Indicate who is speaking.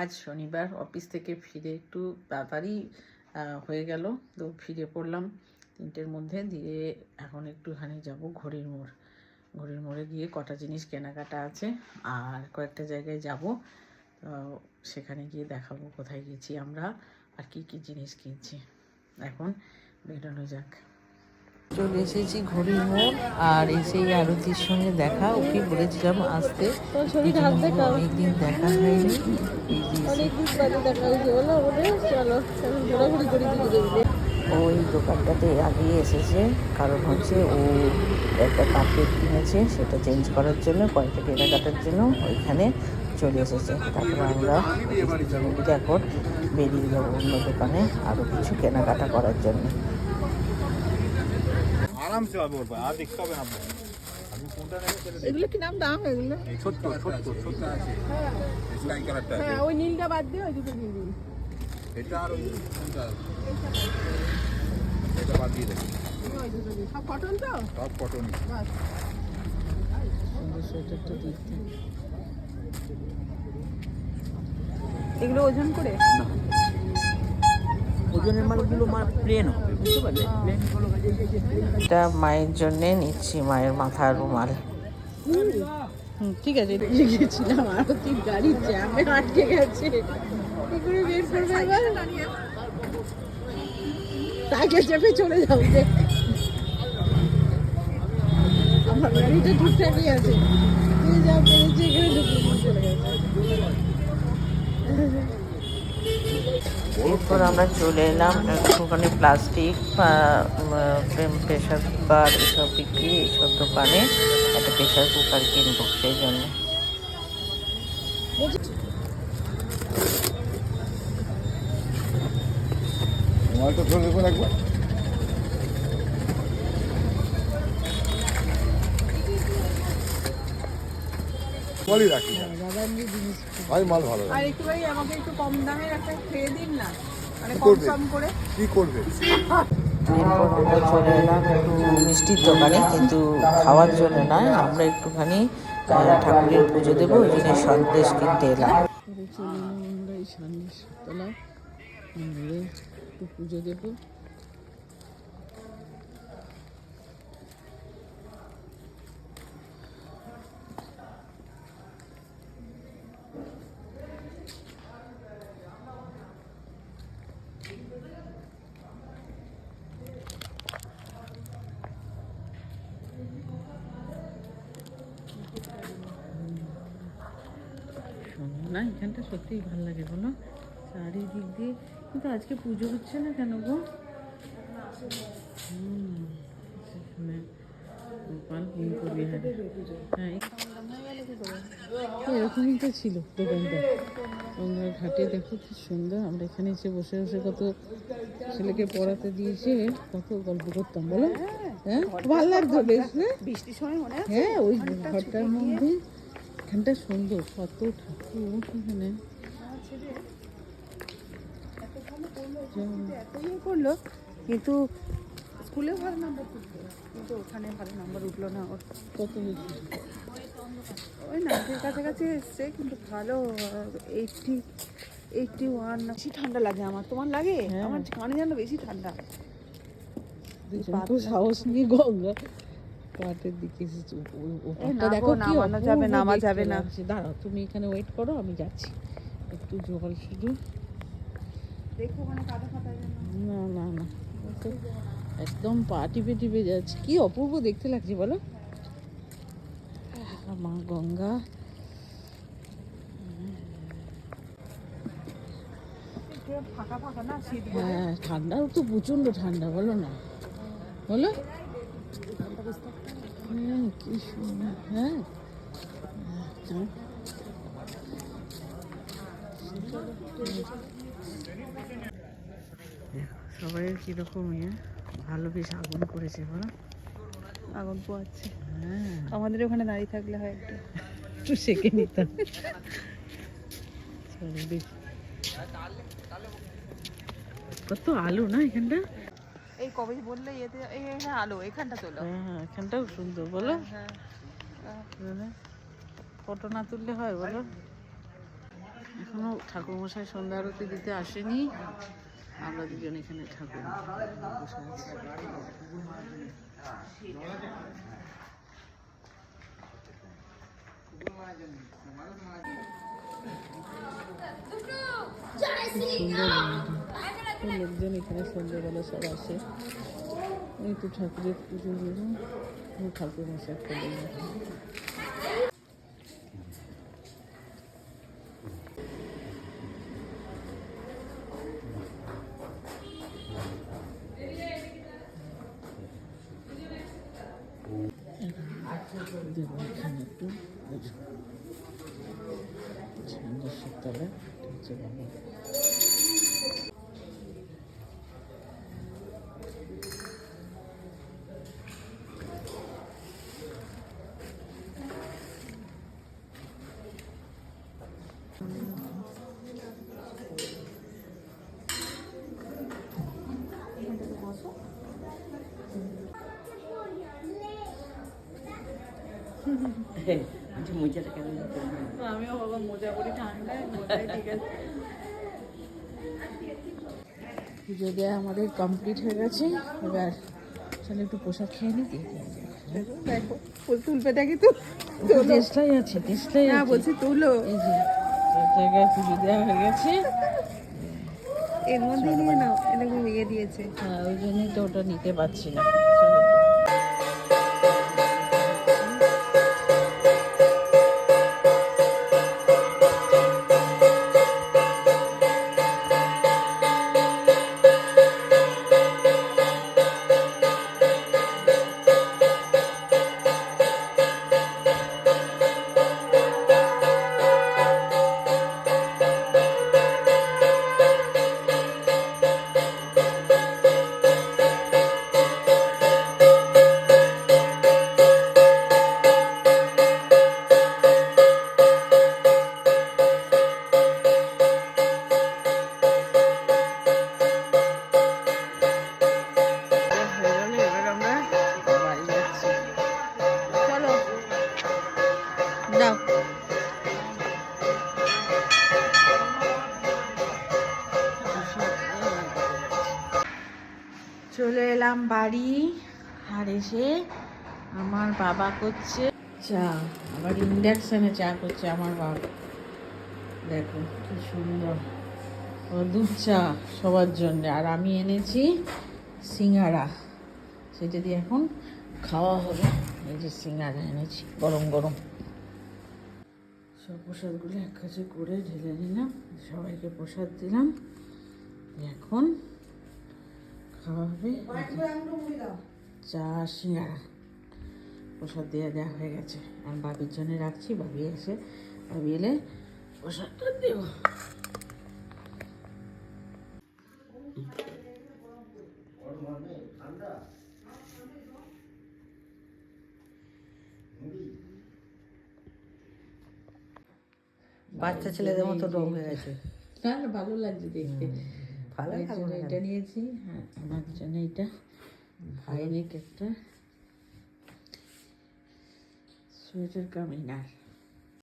Speaker 1: আজ শনিবার অফিস থেকে ফিরে একটু তাড়াতাড়ি হয়ে গেল। তো ফিরে পড়লাম তিনটের মধ্যে, দিয়ে এখন একটুখানি যাব ঘড়ির মোড়। ঘড়ির মোড়ে গিয়ে কটা জিনিস কেনাকাটা আছে আর কয়েকটা জায়গায় যাব। তো সেখানে গিয়ে দেখাবো কোথায় গেছি আমরা আর কি কি জিনিস কিনছি। এখন বেরোনো যাক। চলে এসেছি ঘড়ির মোড় আর এসেই আরতির সঙ্গে দেখা। ওকে বলেছিলাম আসতে অনেকদিন দেখা হয়নি। ওই দোকানটাতে আগে এসেছে কারণ হচ্ছে ও একটা কার্পেট কিনেছে সেটা চেঞ্জ করার জন্য কয়েকটা কেনাকাটার জন্য ওইখানে চলে এসেছে। তারপর আমরা এখন বেরিয়ে যাব অন্য দোকানে আরও কিছু কেনাকাটা করার জন্য।
Speaker 2: আরাম সে হবে ওর আর দেখতে হবে না আপনাকে। আপনি কোনটা নেবেন সেটা দেখুন।
Speaker 3: এগুলো কি নাম দাম এগুলো?
Speaker 2: ছোট্ট ছোট্ট ছোট্ট আছে। স্কাই কালারটা
Speaker 3: হ্যাঁ ওই নীলটা বাদ দিয়ে ওই দুটো দিয়ে দিন
Speaker 2: এটা আর ওই এটা বাদ দিয়ে
Speaker 3: সব কটন তো?
Speaker 2: সব কটনই
Speaker 3: এগুলো ওজন করে?
Speaker 4: ওজনের মালগুলো মাল প্লেন হবে বুঝতে পারলে?
Speaker 1: এটা মায়ের জন্যে নিচ্ছি মায়ের মাথার রুমাল।
Speaker 3: ঠিক আছে। দিয়ে গেছিলাম আরতি গাড়ির জ্যামে আটকে গেছে। কি করে বের করবে এবার? তাকে চেপে চলে যাও যে। আমার গাড়িটা ঠিকঠাকই আছে। তুই যা পেরেছি এখানে ঢুকে চলে গেছে।
Speaker 1: এরপর আমরা চলে এলাম একটুখানি প্লাস্টিক প্রেশার কুকার এসব বিক্রি এইসব দোকানে একটা প্রেশার কুকার কিনবো সেই জন্য।
Speaker 2: একবার। বলি রাখি না। ভাই মাল ভালো
Speaker 3: আর একটু ভাই আমাকে একটু কম দামের একটা খেয়ে দিন না। মানে কম সম করে।
Speaker 2: কি করবে?
Speaker 1: চলে এলাম একটু মিষ্টির দোকানে কিন্তু খাওয়ার জন্য নয় আমরা একটুখানি ঠাকুরের পুজো দেবো ওই জন্য সন্দেশ কিনতে এলাম। এলাম আমরা এই সন্দেশ তলা মন্দিরে একটু পুজো দেবো। না এখানটা সত্যিই ভালো লাগে বলো। চারিদিক দিয়ে কিন্তু আজকে পুজো হচ্ছে না কেন গো? সেখানে গোপাল কুমকুবিহারে হ্যাঁ এরকমই তো ছিল দোকানটা। গঙ্গার ঘাটে দেখো কি সুন্দর। আমরা এখানে এসে বসে বসে কত ছেলেকে পড়াতে দিয়েছে কত গল্প করতাম বলো? হ্যাঁ ভালো লাগতো বেশ
Speaker 3: বৃষ্টির সময়
Speaker 1: হ্যাঁ ওই ঘরটার মধ্যে এখানটা সুন্দর কত ঠাকুর এখানে।
Speaker 3: করল কিন্তু স্কুলে ভালো নাম্বার কিন্তু ওখানে ভালো নাম্বার উঠল না ওর।
Speaker 1: কত
Speaker 3: ওই নাইনটির কাছাকাছি এসছে কিন্তু ভালো এইটটি এইটটি ওয়ান বেশি ঠান্ডা লাগে আমার। তোমার লাগে?
Speaker 1: হ্যাঁ।
Speaker 3: আমার কানে যেন বেশি ঠান্ডা।
Speaker 1: সাহস নিয়ে গঙ্গা। পাটের দিকে এসেছে। দেখো
Speaker 3: নামানো যাবে, নামা যাবে না।
Speaker 1: দাঁড়াও তুমি এখানে ওয়েট করো আমি যাচ্ছি। একটু জল শুধু।
Speaker 3: দেখো ওখানে কাদা ফাটা
Speaker 1: না না না। একদম পা টিপে টিপে যাচ্ছে। কি অপূর্ব দেখতে লাগছে বলো। মা গঙ্গা। হ্যাঁ ঠান্ডাও তো প্রচণ্ড ঠান্ডা বলো না। বলো। হ্যাঁ কি সুন্দর হ্যাঁ। সবাই কীরকম ইয়ে? ভালো বেশ আগুন করেছে বলো।
Speaker 3: আগুন পোয়াচ্ছে
Speaker 1: হ্যাঁ।
Speaker 3: আমাদের ওখানে দাঁড়িয়ে থাকলে হয় একটু।
Speaker 1: একটু সেকে নিতাম। কত আলো না এখানটা?
Speaker 3: এই কবে বললে এতে এই এই হ্যাঁ আলো এখানটা তোলো।
Speaker 1: হ্যাঁ হ্যাঁ এখানটাও সুন্দর বলো।
Speaker 3: হ্যাঁ
Speaker 1: ফটো না তুললে হয় বলো। এখনও ঠাকুরমশাই সন্ধ্যা আরতি দিতে আসেনি। আমরা দুজন এখানে ঠাকুর বসে আছি। সুন্দর মন্দির। লোকজন, এখানে সন্ধ্যেবেলা সব আসে। এই তো ঠাকুরের পুজো হলো ঠাকুর মশাই ঝান্ডার তলা হচ্ছে
Speaker 4: মজাটা কেন
Speaker 3: আমিও বাবা মোজা পরি ঠান্ডায় ঠিক আছে
Speaker 1: পুজো দেওয়া আমাদের কমপ্লিট হয়ে গেছে এবার চলে একটু পোশাক খেয়ে নিই
Speaker 3: দেখো তুলবে দেখি তো।
Speaker 1: চেষ্টাই আছে
Speaker 3: না বলছি তুলো।
Speaker 1: এই যে। এক জায়গায় পুজো দেওয়া হয়ে গেছে।
Speaker 3: এর মধ্যে নিয়ে নাও এটা ঘুমিয়ে দিয়েছে।
Speaker 1: হ্যাঁ ওই জন্যই তো ওটা নিতে পারছি না। এলাম বাড়ি, আর এসে আমার বাবা করছে চা, আবার ইন্ডাকশানে চা করছে আমার বাবা। দেখো কি সুন্দর। ও দুধ চা সবার জন্য, আর আমি এনেছি সিঙ্গারা। সেটা দিয়ে এখন খাওয়া হবে। এই যে সিঙ্গারা এনেছি, গরম গরম। সব প্রসাদগুলো এক কাছে করে ঢেলে নিলাম, সবাইকে প্রসাদ দিলাম। এখন খাওয়া হবে? চা সিঙ্গারা। প্রসাদ দিয়ে দেওয়া হয়ে গেছে। আর বাবির জন্য রাখছি বাবি এসে বাবি এলে প্রসাদটা দেবো।
Speaker 4: বাচ্চা ছেলেদের মতো রং হয়ে গেছে।
Speaker 1: ভালো লাগছে দেখতে।
Speaker 4: ভালো লাগে
Speaker 1: জন্য এটা নিয়েছি। হ্যাঁ আমার জন্য এটা ভাইনিক একটা সোয়েটার কামিনার